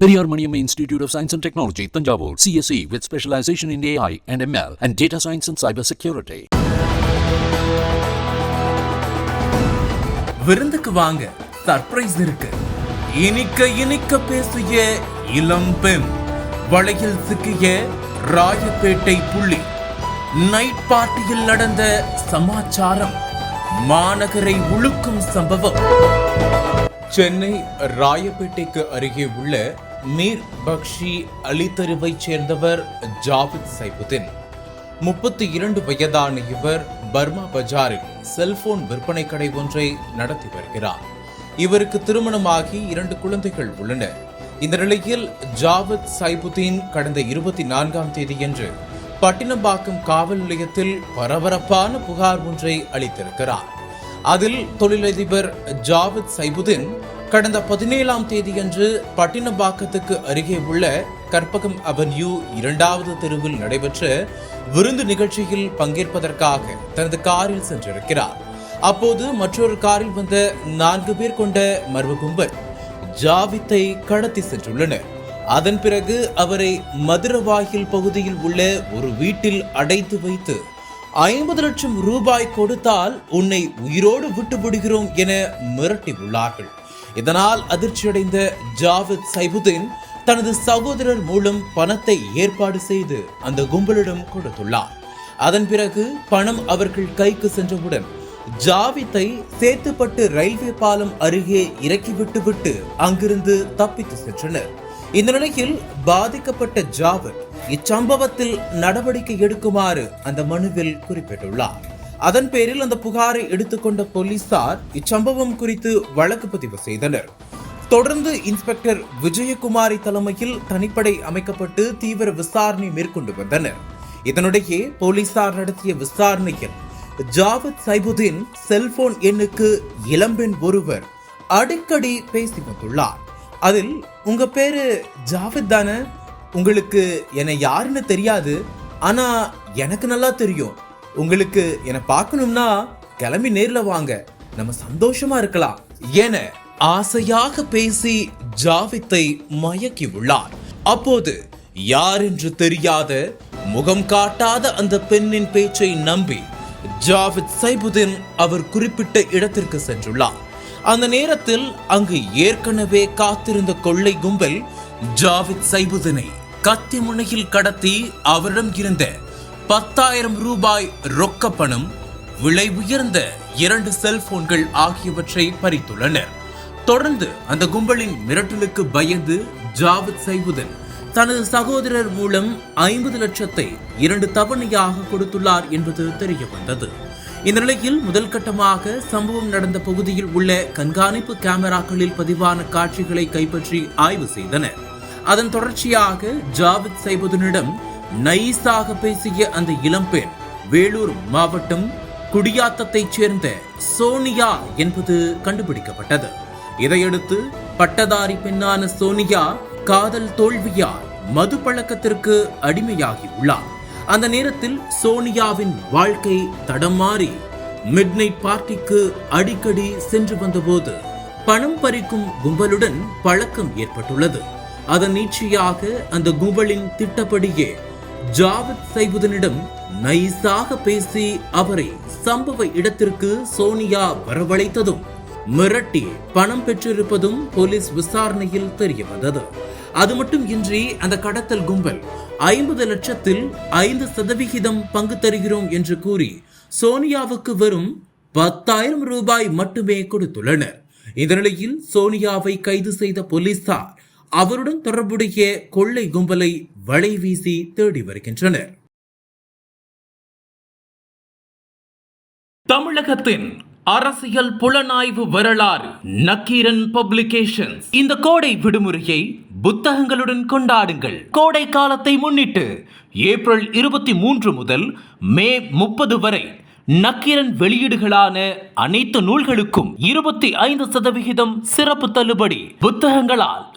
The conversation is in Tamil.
Periyar Maniam institute of science and technology Thanjavur CSC with specialisation in AI and ML and data science and cyber security விருந்துக்கு வாங்க சர்ப்ரைஸ் இருக்கு இனிக்க இனிக்க பேசிய இளம் பெண் வளையில் சிக்கிய ராயப்பேட்டை புள்ளி நைட் பார்ட்டியில் நடந்த சமாச்சாரம் மாநகரை உழுக்கும் சம்பவம் சென்னை ராயப்பேட்டைக்கு அருகே உள்ள மீர் பக்ஷி அலித்தருவைச் சேர்ந்தவர் ஜாவித் சைபுதீன். முப்பத்தி இரண்டு வயதான இவர் பர்மா பஜாரில் செல்போன் விற்பனை கடை ஒன்றை நடத்தி வருகிறார். இவருக்கு திருமணமாகி இரண்டு குழந்தைகள் உள்ளனர் இந்த நிலையில் ஜாவத் சைபுதீன் கடந்த இருபத்தி நான்காம் தேதியன்று பட்டினம்பாக்கம் காவல் நிலையத்தில் பரபரப்பான புகார் ஒன்றை அளித்திருக்கிறார். அதில் தொழிலதிபர் ஜாவத் சைபுதீன் கடந்த பதினேழாம் தேதியன்று பட்டினப்பாக்கத்துக்கு அருகே உள்ள கற்பகம் அவென்யூ இரண்டாவது தெருவில் நடைபெற்ற விருந்து நிகழ்ச்சியில் பங்கேற்பதற்காக தனது காரில் சென்றிருக்கிறார். அப்போது மற்றொரு காரில் வந்த நான்கு பேர் கொண்ட மர்ம கும்பல் ஜாவித்தை கடத்தி சென்றுள்ளனர். அதன் பிறகு அவரை மதுரவாயில் பகுதியில் உள்ள ஒரு வீட்டில் அடைத்து வைத்து ஐம்பது லட்சம் ரூபாய் கொடுத்தால் உன்னை உயிரோடு விட்டு விடுகிறோம் என மிரட்டி உள்ளார்கள் இதனால் அதிர்ச்சியடைந்த ஜாவித் சைபுதீன் தனது சகோதரர் மூலம் பணத்தை ஏற்பாடு செய்து அந்த கும்பலிடம் கொடுத்துள்ளார். அதன் பிறகு பணம் அவர்கள் கைக்கு சென்றவுடன் ஜாவித்தை சேத்துப்பட்டு ரயில்வே பாலம் அருகே இறக்கிவிட்டு விட்டு அங்கிருந்து தப்பித்து சென்றனர். இந்த நிலையில் பாதிக்கப்பட்ட ஜாவித் இச்சம்பவத்தில் நடவடிக்கை எடுக்குமாறு அந்த மனுவில் குறிப்பிட்டுள்ளார். அதன் பேரில் அந்த புகாரை எடுத்துக்கொண்ட போலீசார் இச்சம்பவம் குறித்து வழக்கு பதிவு செய்தனர். தொடர்ந்து இன்ஸ்பெக்டர் விஜயகுமாரி தலைமையில் தனிப்படை அமைக்கப்பட்டு தீவிர விசாரணை மேற்கொண்டு வந்தனர். இதனிடையே போலீசார் நடத்திய விசாரணையில் ஜாவத் சைபுதீன் செல்போன் எண்ணுக்கு இளம்பெண் ஒருவர் அடிக்கடி பேசி வந்துள்ளார். அதில் உங்க பேரு ஜாவத் தானே? உங்களுக்கு என்னை யாருன்னு தெரியாது. ஆனா எனக்கு நல்லா தெரியும். உங்களுக்கு என்னை பார்க்கணும்னா கிளம்பி நேர்ல வாங்க. நம்ம சந்தோஷமா இருக்கலாம். என ஆசையாக பேசி ஜாவித்தை மயக்கி உள்ளார் அப்போது யார் என்று தெரியாத முகம் காட்டாத அந்த பெண்ணின் பேச்சை நம்பி ஜாவித் சைபுதீன் அவர் குறிப்பிட்ட இடத்திற்கு சென்றுள்ளார். அந்த நேரத்தில் அங்கு ஏற்கனவே காத்திருந்த கொள்ளை கும்பல் ஜாவித் சைபுதீனை கத்தி முனையில் கடத்தி அவரிடம் இருந்த பத்தாயிரம் ரூபாய் ரொக்க பணம் விலை உயர்ந்த இரண்டு செல்போன்கள் ஆகியவற்றை பறித்துள்ளனர். தொடர்ந்து அந்த கும்பலின் மிரட்டலுக்கு பயந்து ஜாவத் சைபுதன் தனது சகோதரர் மூலம் ஐம்பது லட்சத்தை இரண்டு தவணையாக கொடுத்துள்ளார் என்பது தெரிய வந்தது இந்த நிலையில் முதல் கட்டமாக சம்பவம் நடந்த பகுதியில் உள்ள கண்காணிப்பு கேமராக்களில் பதிவான காட்சிகளை கைப்பற்றி ஆய்வு செய்தனர். அதன் தொடர்ச்சியாக ஜாவித் சைபுதனிடம் நைஸாக பேசிய அந்த இளம்பெண் வேலூர் மாவட்டம் குடியாத்தத்தைச் சேர்ந்த சோனியா என்பது கண்டுபிடிக்கப்பட்டது. இதையடுத்து பட்டதாரி பெண்ணான சோனியா காதல் தோல்வியால் மது பழக்கத்திற்கு அடிமையாகி உள்ளார் அந்த நேரத்தில் சோனியாவின் வாழ்க்கை தடமாறி மாறி மிட்நைட் பார்ட்டிக்கு அடிக்கடி சென்று வந்தபோது பணம் பறிக்கும் கும்பலுடன் பழக்கம் ஏற்பட்டுள்ளது. அதன் நீட்சியாக அந்த கும்பலின் திட்டப்படியே ஜாவத் சைபுதனிடம் நைஸாக பேசி அவரை சம்பவ இடத்திற்கு சோனியா வரவழைத்ததும் மிரட்டி பணம் பெற்றிருப்பதும் போலீஸ் விசாரணையில் தெரிய வந்தது அது மட்டும் இன்றி அந்த கடத்தல் கும்பல் ஐம்பது லட்சத்தில் ஐந்து சதவிகிதம் பங்கு தருகிறோம் என்று கூறி சோனியாவுக்கு வெறும் பத்தாயிரம் ரூபாய் மட்டுமே கொடுத்துள்ளனர். இந்த நிலையில் சோனியாவை கைது செய்த போலீசார் அவருடன் தொடர்புடைய கொள்ளை கும்பலை வலை வீசி தேடி வருகின்றனர். தமிழகத்தின் அரசியல் புலனாய்வு வரலாறு நக்கீரன் பப்ளிகேஷன்ஸ். இந்த கோடை விடுமுறையை புத்தகங்களுடன் கொண்டாடுங்கள். கோடை காலத்தை முன்னிட்டு ஏப்ரல் இருபத்தி மூன்று முதல் மே முப்பது வரை நக்கீரன் வெளியீடுகளான அனைத்து நூல்களுக்கும் இருபத்தி ஐந்து சதவிகிதம் சிறப்பு தள்ளுபடி புத்தகங்களால்